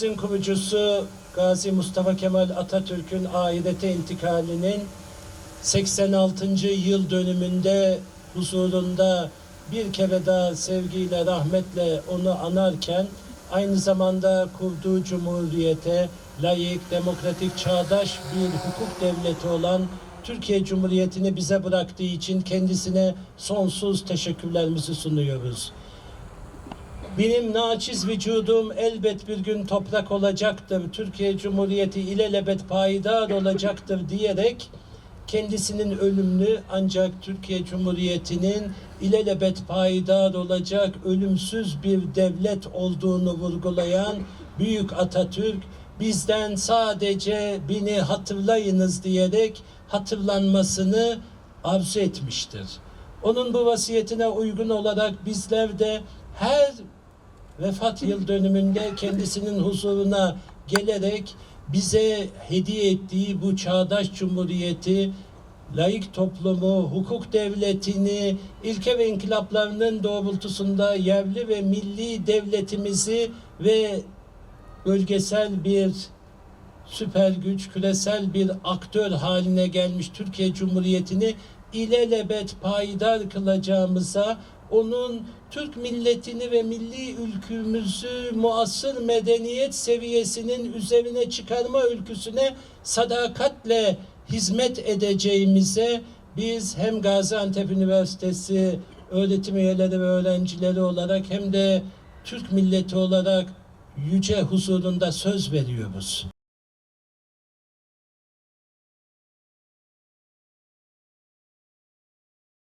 Cumhuriyetimizin kurucusu Gazi Mustafa Kemal Atatürk'ün ahirete intikalinin 86. yıl dönümünde huzurunda bir kere daha sevgiyle, rahmetle onu anarken aynı zamanda kurduğu cumhuriyete layık, demokratik, çağdaş bir hukuk devleti olan Türkiye Cumhuriyeti'ni bize bıraktığı için kendisine sonsuz teşekkürlerimizi sunuyoruz. Benim naçiz vücudum elbet bir gün toprak olacaktır. Türkiye Cumhuriyeti ilelebet payidar olacaktır diyerek kendisinin ölümlü ancak Türkiye Cumhuriyeti'nin ilelebet payidar olacak ölümsüz bir devlet olduğunu vurgulayan Büyük Atatürk bizden sadece beni hatırlayınız diyerek hatırlanmasını arzu etmiştir. Onun bu vasiyetine uygun olarak bizler de her vefat yıl dönümünde kendisinin huzuruna gelerek bize hediye ettiği bu çağdaş cumhuriyeti, layık toplumu, hukuk devletini, ilke ve inkılaplarının doğrultusunda yerli ve milli devletimizi ve bölgesel bir süper güç, küresel bir aktör haline gelmiş Türkiye Cumhuriyeti'ni ilelebet payidar kılacağımıza, onun Türk milletini ve milli ülkümüzü muasır medeniyet seviyesinin üzerine çıkarma ülküsüne sadakatle hizmet edeceğimize biz hem Gaziantep Üniversitesi öğretim üyeleri ve öğrencileri olarak hem de Türk milleti olarak yüce huzurunda söz veriyoruz.